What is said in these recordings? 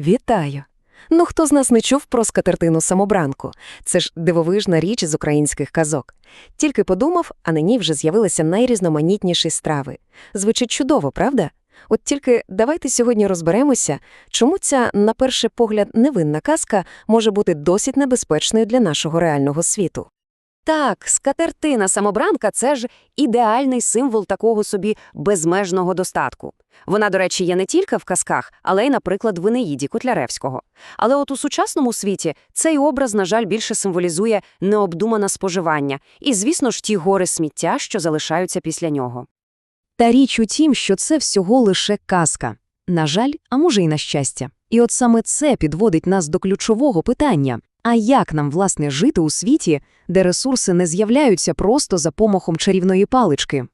Вітаю! Ну, хто з нас не чув про скатертину самобранку? Це ж дивовижна річ із українських казок. Тільки подумав, а на ній вже з'явилися найрізноманітніші страви. Звучить чудово, правда? От тільки давайте сьогодні розберемося, чому ця, на перший погляд, невинна казка може бути досить небезпечною для нашого реального світу. Так, скатертина самобранка це ж ідеальний символ такого собі безмежного достатку. Вона, до речі, є не тільки в казках, але й, наприклад, в Енеїді Котляревського. Але от у сучасному світі цей образ, на жаль, більше символізує необдумане споживання і, звісно ж, ті гори сміття, що залишаються після нього. Та річ у тім, що це всього лише казка. На жаль, а може й на щастя. І от саме це підводить нас до ключового питання. А як нам, власне, жити у світі, де ресурси не з'являються просто за помахом чарівної палички?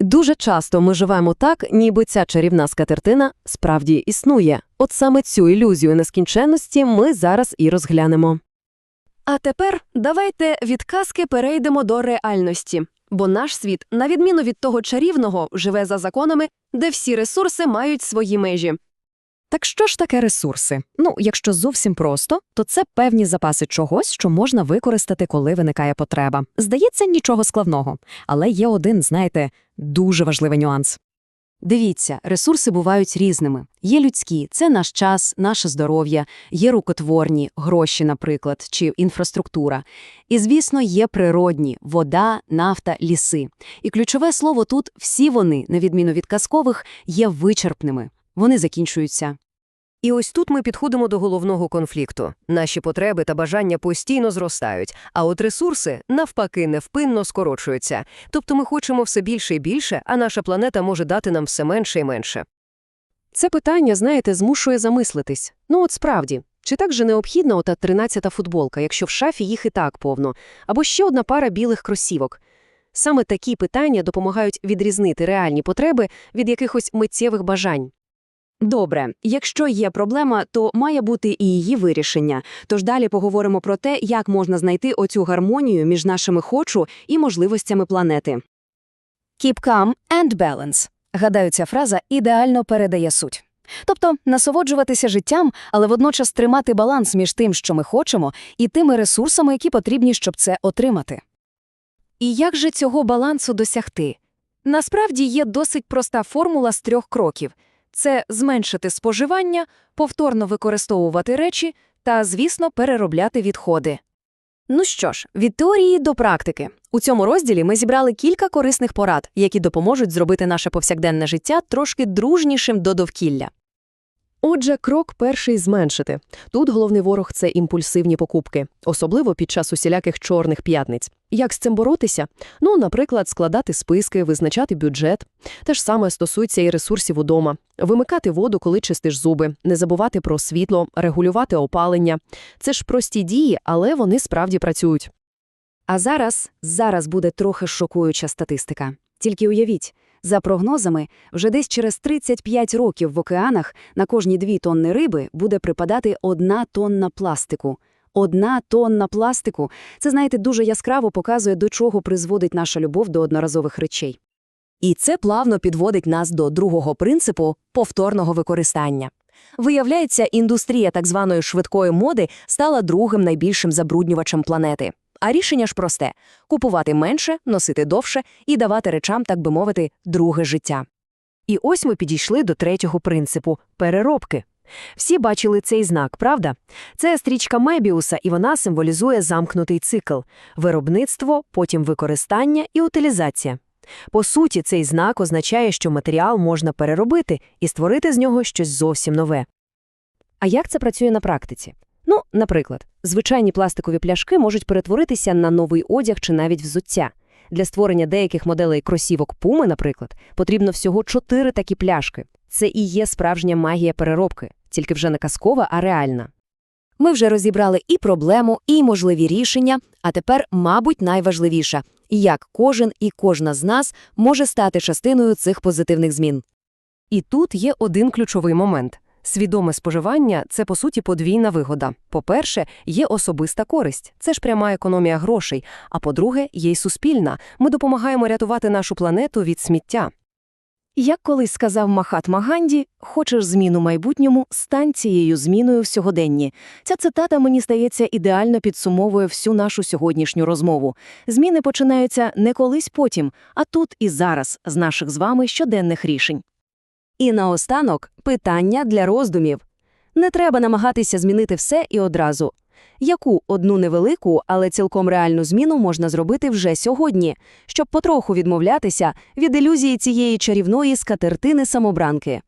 Дуже часто ми живемо так, ніби ця чарівна скатертина справді існує. От саме цю ілюзію нескінченності ми зараз і розглянемо. А тепер давайте від казки перейдемо до реальності. Бо наш світ, на відміну від того чарівного, живе за законами, де всі ресурси мають свої межі. Так що ж таке ресурси? Ну, якщо зовсім просто, то це певні запаси чогось, що можна використати, коли виникає потреба. Здається, нічого складного. Але є один, знаєте, дуже важливий нюанс. Дивіться, ресурси бувають різними. Є людські – це наш час, наше здоров'я, є рукотворні, гроші, наприклад, чи інфраструктура. І, звісно, є природні – вода, нафта, ліси. І ключове слово тут – всі вони, на відміну від казкових, є вичерпними. Вони закінчуються. І ось тут ми підходимо до головного конфлікту. Наші потреби та бажання постійно зростають, а от ресурси, навпаки, невпинно скорочуються. Тобто ми хочемо все більше і більше, а наша планета може дати нам все менше і менше. Це питання, знаєте, змушує замислитись. Ну от справді, чи так же необхідна ота 13-та футболка, якщо в шафі їх і так повно, або ще одна пара білих кросівок? Саме такі питання допомагають відрізнити реальні потреби від якихось миттєвих бажань. Добре, якщо є проблема, то має бути і її вирішення. Тож далі поговоримо про те, як можна знайти оцю гармонію між нашими хочу і можливостями планети. Keep calm and balance. Гадаю, ця фраза ідеально передає суть. Тобто насолоджуватися життям, але водночас тримати баланс між тим, що ми хочемо, і тими ресурсами, які потрібні, щоб це отримати. І як же цього балансу досягти? Насправді є досить проста формула з трьох кроків це зменшити споживання, повторно використовувати речі та, звісно, переробляти відходи. Ну що ж, від теорії до практики. У цьому розділі ми зібрали кілька корисних порад, які допоможуть зробити наше повсякденне життя трошки дружнішим до довкілля. Отже, крок перший – зменшити. Тут головний ворог – це імпульсивні покупки, особливо під час усіляких чорних п'ятниць. Як з цим боротися? Ну, наприклад, складати списки, визначати бюджет. Те ж саме стосується і ресурсів удома. Вимикати воду, коли чистиш зуби, не забувати про світло, регулювати опалення. Це ж прості дії, але вони справді працюють. А зараз, зараз буде трохи шокуюча статистика. Тільки уявіть, за прогнозами, вже десь через 35 років в океанах на кожні дві тонни риби буде припадати одна тонна пластику. Одна тонна пластику – це, знаєте, дуже яскраво показує, до чого призводить наша любов до одноразових речей. І це плавно підводить нас до другого принципу – повторного використання. Виявляється, індустрія так званої швидкої моди стала другим найбільшим забруднювачем планети. А рішення ж просте – купувати менше, носити довше і давати речам, так би мовити, друге життя. І ось ми підійшли до третього принципу – переробки. Всі бачили цей знак, правда? Це стрічка Мебіуса, і вона символізує замкнутий цикл – виробництво, потім використання і утилізація. По суті, цей знак означає, що матеріал можна переробити і створити з нього щось зовсім нове. А як це працює на практиці? Ну, наприклад, звичайні пластикові пляшки можуть перетворитися на новий одяг чи навіть взуття. Для створення деяких моделей кросівок Пуми, наприклад, потрібно всього чотири такі пляшки. Це і є справжня магія переробки, тільки вже не казкова, а реальна. Ми вже розібрали і проблему, і можливі рішення, а тепер, мабуть, найважливіше – як кожен і кожна з нас може стати частиною цих позитивних змін. І тут є один ключовий момент. Свідоме споживання – це, по суті, подвійна вигода. По-перше, є особиста користь – це ж пряма економія грошей, а по-друге, є й суспільна. Ми допомагаємо рятувати нашу планету від сміття. Як колись сказав Махатма Ганді, хочеш зміну майбутньому, стань цією зміною в сьогоденні. Ця цитата, мені здається, ідеально підсумовує всю нашу сьогоднішню розмову. Зміни починаються не колись потім, а тут і зараз, з наших з вами щоденних рішень. І наостанок питання для роздумів. Не треба намагатися змінити все і одразу. Яку одну невелику, але цілком реальну зміну можна зробити вже сьогодні, щоб потроху відмовлятися від ілюзії цієї чарівної скатертини самобранки?